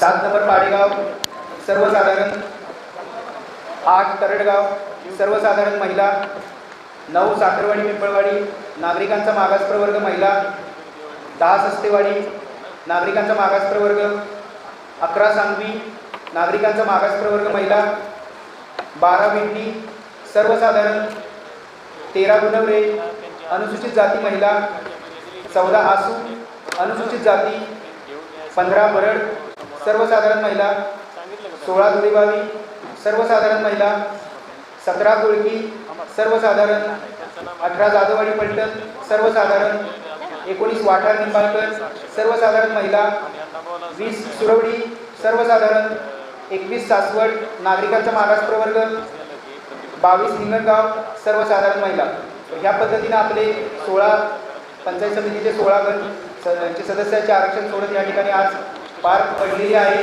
सात नंबर पाडेगाव सर्वसाधारण आठ तरडगाव सर्वसाधारण महिला नऊ साखरवाडी पिंपळवाडी नागरिकांचा मागास प्रवर्ग महिला दहा सस्तेवाडी नागरिकांचा मागास प्रवर्ग अकरा सांगवी नागरिकांचा मागास प्रवर्ग महिला बारा विंडी सर्वसाधारण तेरा गुणवरे अनुसूचित जाती महिला चौदा आसू अनुसूचित जाती पंधरा बरड सर्वसाधारण महिला सोळा दुरीबावी सर्वसाधारण महिला सतरा कोळकी सर्वसाधारण अठरा जाधववाडी पलटण सर्वसाधारण एकोणीस वाठार निंबाळकर सर्वसाधारण महिला वीस सुरवडी सर्वसाधारण एकवीस सासवड नागरिकांचा मागास प्रवर्ग बावीस हिंगणगाव सर्वसाधारण महिला. ह्या पद्धतीनं आपले सोळा पंचायत समितीचे सोळा गण स- सदस्याचे आरक्षण सोडत या ठिकाणी आज पार पडलेली आहे.